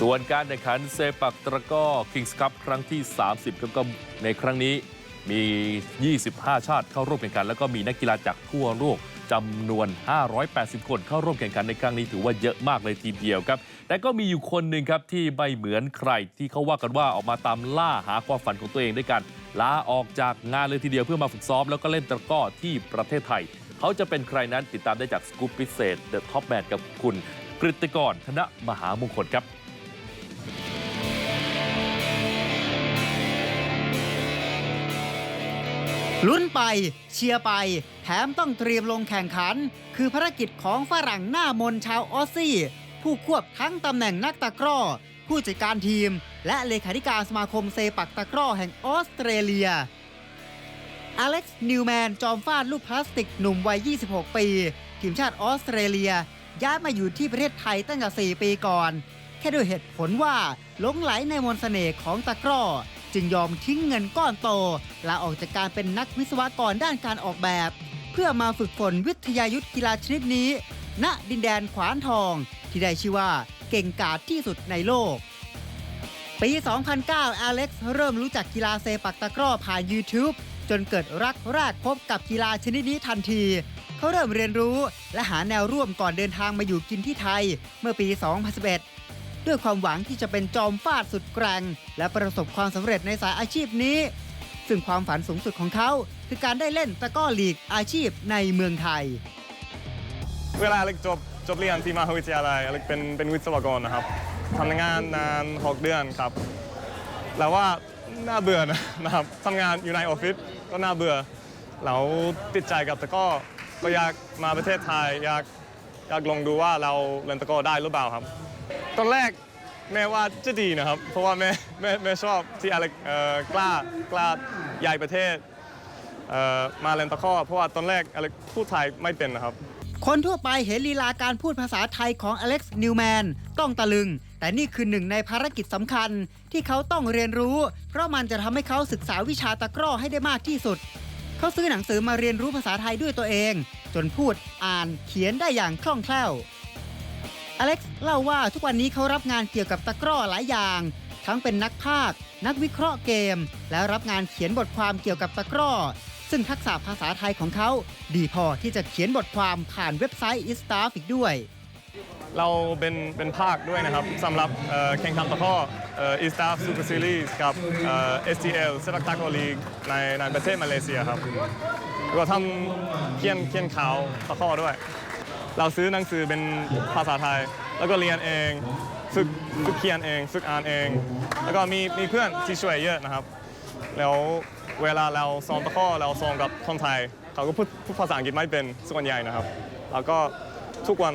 ส่วนการแข่งขันเซปักตะก้อคิงส์คัพครั้งที่ 30ก็ก็ในครั้งนี้มี 25 ชาติเข้าร่วมแข่งขัน แล้วก็มีนักกีฬาจากทั่วโลกจำนวน 580 คนเข้าร่วมแข่งขันในครั้งนี้ถือว่าเยอะมากเลยทีเดียวครับ แต่ก็มีอยู่คนหนึ่งครับที่ไม่เหมือนใครที่เขาว่ากันว่าออกมาตามล่าหาความฝันของตัวเองด้วยกันลาออกจากงานเลยทีเดียวเพื่อมาฝึกซ้อมแล้วก็เล่นตะก้อที่ประเทศไทย เขาจะเป็นใครนั้นติดตามได้จากสกู๊ปพิเศษ The Top Man กับคุณกฤติกรธนมหามงคลครับ ลุ้นไปเชียร์ไป แถมต้องเตรียมลงแข่งขัน คือภารกิจของฝรั่งหน้ามนชาวออสซี่ ผู้ควบทั้งตำแหน่งนักตะกร้อ ผู้จัดการทีม และเลขาธิการสมาคมเซปักตะกร้อแห่งออสเตรเลีย อเล็กซ์นิวแมนจอมฟาดลูกพลาสติกหนุ่มวัย 26 ปี ทีมชาติออสเตรเลีย ย้ายมาอยู่ที่ประเทศไทยตั้งแต่ 4 ปีก่อน แค่ด้วยเหตุผลว่าหลงไหลในมนต์เสน่ห์ของตะกร้อ จึงยอมทิ้งเงินก้อนโตลาออกจากการเป็นนักวิศวกรด้านการออกแบบ เพื่อมาฝึกฝนวิทยายุทธกีฬาชนิดนี้ ณดินแดนขวานทอง ที่ได้ชื่อว่าเก่งกาจที่สุดในโลก ปี 2009 อเล็กซ์เริ่มรู้จักกีฬาเซปักตะกร้อผ่าน YouTube จนเกิดรักแรกพบกับกีฬาชนิดนี้ทันที เขาเริ่มเรียนรู้และหาแนวร่วมก่อนเดินทางมาอยู่กินที่ไทย เมื่อปี 2011 ด้วยความหวังที่จะเป็นจอมฟาดสุดแกร่ง และประสบความสำเร็จในสายอาชีพนี้ ซึ่งความฝันสูงสุดของเขาคือการได้เล่นตะก้อลีกอาชีพในเมืองไทย เวลาเล็กจบจบเรียนที่มหาวิทยาลัยเล็กเป็นเป็นวิศวกรนะครับทำงานนานหกเดือนครับ แล้วว่าน่าเบื่อนะนะครับทำงานอยู่ในออฟฟิศก็น่าเบื่อแล้วติดใจกับตะก้อก็อยากมาประเทศไทยอยาก อยากลองดูว่าเราเล่นตะกร้อได้หรือเปล่าครับ ตอนแรกแม่ว่าจะดีนะครับ เพราะว่าแม่แม่แม่ชอบที่อเล็กเอ่อกล้ากล้าใหญ่ประเทศเอ่อมาเล่นตะกร้อเพราะว่าตอนแรกอเล็กพูดไทยไม่เป็นนะครับ คนทั่วไปเห็นลีลาการพูดภาษาไทยของอเล็กซ์นิวแมนต้องตะลึง แต่นี่คือหนึ่งในภารกิจสำคัญที่เขาต้องเรียนรู้ เพราะมันจะทำให้เขาศึกษาวิชาตะกร้อให้ได้มากที่สุด เขาซื้อหนังสือมาเรียนรู้ภาษาไทยด้วยตัวเอง จนพูดอ่านเขียนได้อย่างคล่องแคล่ว อเล็กซ์เล่าว่าทุกวันนี้เขารับงานเกี่ยวกับตะกร้อหลายอย่าง ทั้งเป็นนักพากย์นักวิเคราะห์เกม และรับงานเขียนบทความเกี่ยวกับตะกร้อ ซึ่งทักษะภาษาไทยของเขาดีพอที่จะเขียนบทความผ่านเว็บไซต์ i s t a f อีกด้วย เราเป็นเป็นภาคด้วยนะครับสำหรับเอ่อแข่งขันตะกร้อเอ่อ East Staff Super Series กับเอ่อ STL เซปักตะกร้อลีกในในประเทศมาเลเซียครับ แล้วก็ทำเขียนเขียนข่าวตะกร้อด้วย เราซื้อหนังสือเป็นภาษาไทย แล้วก็เรียนเองฝึกฝึกเขียนเองฝึกอ่านเอง แล้วก็มีมีเพื่อนที่ช่วยเยอะนะครับ แล้วเวลาเราซ้อมตะกร้อเราซ้อมกับคนไทย เขาก็พูดพูดภาษาอังกฤษไม่เป็นส่วนใหญ่นะครับแล้วก็ทุกวัน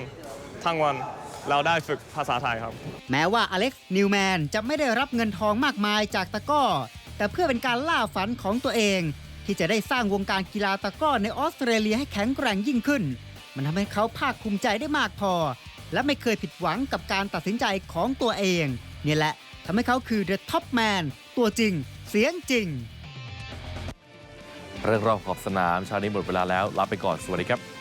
ทั้งวันเราได้ฝึกภาษาไทยครับ แม้ว่าอเล็กซ์นิวแมนจะไม่ได้รับเงินทองมากมายจากตะก้อ แต่เพื่อเป็นการล่าฝันของตัวเอง ที่จะได้สร้างวงการกีฬาตะกร้อในออสเตรเลียให้แข็งแกร่งยิ่งขึ้น มันทำให้เขาภาคภูมิใจได้มากพอ และไม่เคยผิดหวังกับการตัดสินใจของตัวเองนี่แหละทำให้เขาคือ The Top Man ตัวจริง เสียงจริง เรื่องรอบขอบสนามเชานี้หมดเวลาแล้วลาไปก่อนสวัสดีครับ